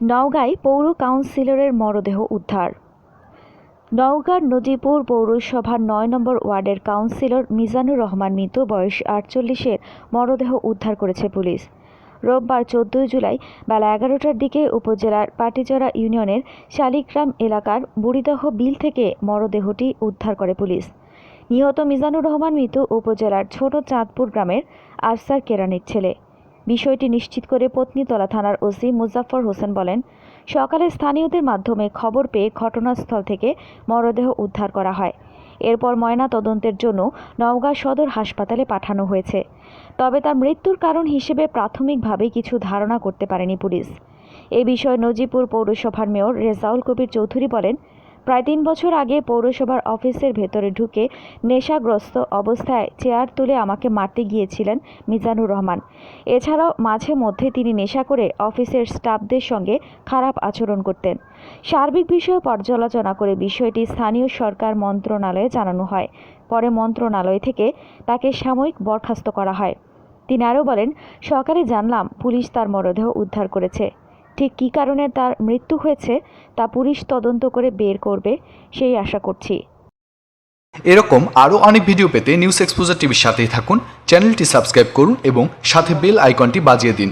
নওগাঁয় পৌর কাউন্সিলরের মরদেহ উদ্ধার। নওগাঁর নদীপুর পৌরসভার নয় নম্বর ওয়ার্ডের কাউন্সিলর মিজানুর রহমান মৃত বয়স আটচল্লিশের মরদেহ উদ্ধার করেছে পুলিশ। রোববার চোদ্দই জুলাই বেলা এগারোটার দিকে উপজেলার পাটিজরা ইউনিয়নের শালিগ্রাম এলাকার বুড়িদহ বিল থেকে মরদেহটি উদ্ধার করে পুলিশ। নিহত মিজানুর রহমান মৃত উপজেলার ছোট চাঁদপুর গ্রামের আফসার কেরানির ছেলে। বিষয়টি নিশ্চিত করে পত্নীতলা থানার ওসি মুজাফর হোসেন বলেন, সকালে স্থানীয়দের মাধ্যমে খবর পেয়ে ঘটনাস্থল থেকে মরদেহ উদ্ধার করা হয়। এরপর ময়না তদন্তের জন্য নওগাঁ সদর হাসপাতালে পাঠানো হয়েছে। তবে তার মৃত্যুর কারণ হিসেবে প্রাথমিকভাবে কিছু ধারণা করতে পারেনি পুলিশ। এ বিষয়ে নজিপুর পৌরসভার মেয়র রেজাউল কবির চৌধুরী বলেন প্রায় তিন বছর আগে পৌরসভার অফিসের ভেতরে ঢুকে নেশাগ্রস্ত অবস্থায় চেয়ার তুলে আমাকে মারতে গিয়েছিলেন মিজানুর রহমান। এছাড়াও মাঝে মধ্যে তিনি নেশা করে অফিসের স্টাফদের সঙ্গে খারাপ আচরণ করতেন। সার্বিক বিষয়ে পর্যালোচনা করে বিষয়টি স্থানীয় সরকার মন্ত্রণালয়ে জানানো হয়। পরে মন্ত্রণালয় থেকে তাকে সাময়িক বরখাস্ত করা হয়। তিনি আরও বলেন সকালে জানলাম পুলিশ তার মরদেহ উদ্ধার করেছে। ঠিক কী কারণে তার মৃত্যু হয়েছে তা পুলিশ তদন্ত করে বের করবে, সেই আশা করছি। এরকম আরও অনেক ভিডিও পেতে নিউজ এক্সপোজার টিভির সাথেই থাকুন, চ্যানেলটি সাবস্ক্রাইব করুন এবং সাথে বেল আইকনটি বাজিয়ে দিন।